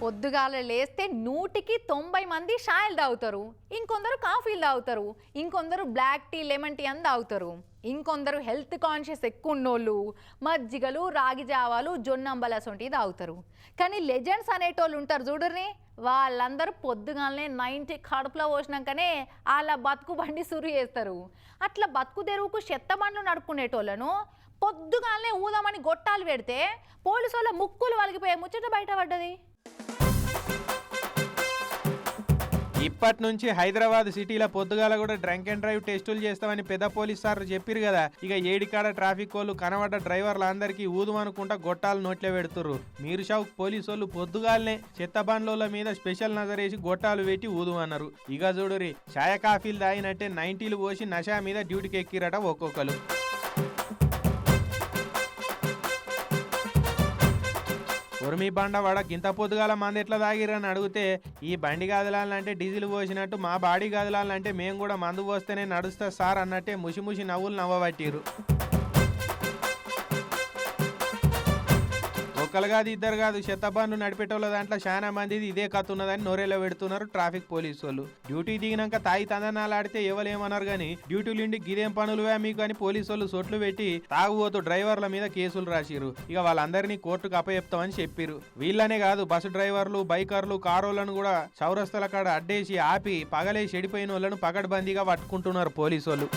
పొద్దుగాల లేస్తే నూటికి తొంభై మంది షాయలు తాగుతారు. ఇంకొందరు కాఫీలు తాగుతారు. ఇంకొందరు బ్లాక్ టీ లెమన్ టీ అని తాగుతారు. ఇంకొందరు హెల్త్ కాన్షియస్ ఎక్కువ ఉన్నోళ్ళు మజ్జిగలు రాగి జావాలు జొన్నంబల సొంటి తాగుతారు. కానీ లెజెండ్స్ అనేటోళ్ళు ఉంటారు చూడరిని వాళ్ళందరూ పొద్దుగాలనే నైన్టీ కడుపులో పోసినాకనే వాళ్ళ బతుకు బండి సురు చేస్తారు. అట్లా బతుకు తెరువుకు చెత్త బండ్లు నడుపుకునేటోళ్ళను పొద్దుగాలనే ఊదామని గొట్టాలు పెడితే పోలీసు వాళ్ళ ముక్కులు వలిగిపోయే ముచ్చట బయటపడ్డది ఇప్పటి నుంచి హైదరాబాద్ సిటీలో పొద్దుగాల కూడా డ్రంక్ అండ్ డ్రైవ్ టెస్టులు చేస్తామని పెద్ద పోలీస్ సార్ చెప్పారు కదా. ఇక ఏడికాడ ట్రాఫిక్ వాళ్ళు కనబడ్డ డ్రైవర్లు అందరికీ ఊదుమనుకుంటా గొట్టాలు నోట్లో పెడుతుర్రు. మీరు షౌక్ పోలీసు వాళ్ళు పొద్దుగాలనే చెత్తబండ్ల మీద స్పెషల్ నజరేసి గొట్టాలు పెట్టి ఊదుమన్నారు. ఇక చూడురి ఛాయ కాఫీలు తాగినట్టే నైన్టీలు పోసి నషా మీద డ్యూటీకి ఎక్కిరట ఒక్కొక్కరు. ఉరిమి బండవాడ గింత పొద్దుగాల మంది ఎట్లా తాగిరని అడిగితే ఈ బండి గదలాలంటే డీజిల్ పోసినట్టు మా బాడీ గదలాలంటే మేము కూడా మందు పోస్తేనే నడుస్తా సార్ అన్నట్టే ముషిముషి నవ్వులు నవ్వబట్టిరు ఒక్కరు కాదు ఇద్దరు కాదు చెత్తబండ్లు నడిపేటోళ్ళ దాంట్లో చాలా మందిది ఇదే కథ ఉన్నదని నోరేలో పెడుతున్నారు ట్రాఫిక్ పోలీసు వాళ్ళు డ్యూటీ దిగినాక తాయి తందనాలు ఆడితే ఎవలేమన్నారు కానీ డ్యూటీలు ఇండి గిదేం పనులువే మీకు అని పోలీసు వాళ్ళు సొట్లు పెట్టి తాగుబోతు డ్రైవర్ల మీద కేసులు రాసిరు ఇక వాళ్ళందరినీ కోర్టుకు అప్పచెప్తామని చెప్పిరు వీళ్ళనే కాదు బస్సు డ్రైవర్లు బైకర్లు కారోలను కూడా చౌరస్తల కాడ అడ్డేసి ఆపి పగలే చెడిపోయిన వాళ్ళను పకడ్బందీగా పట్టుకుంటున్నారు పోలీసు వాళ్ళు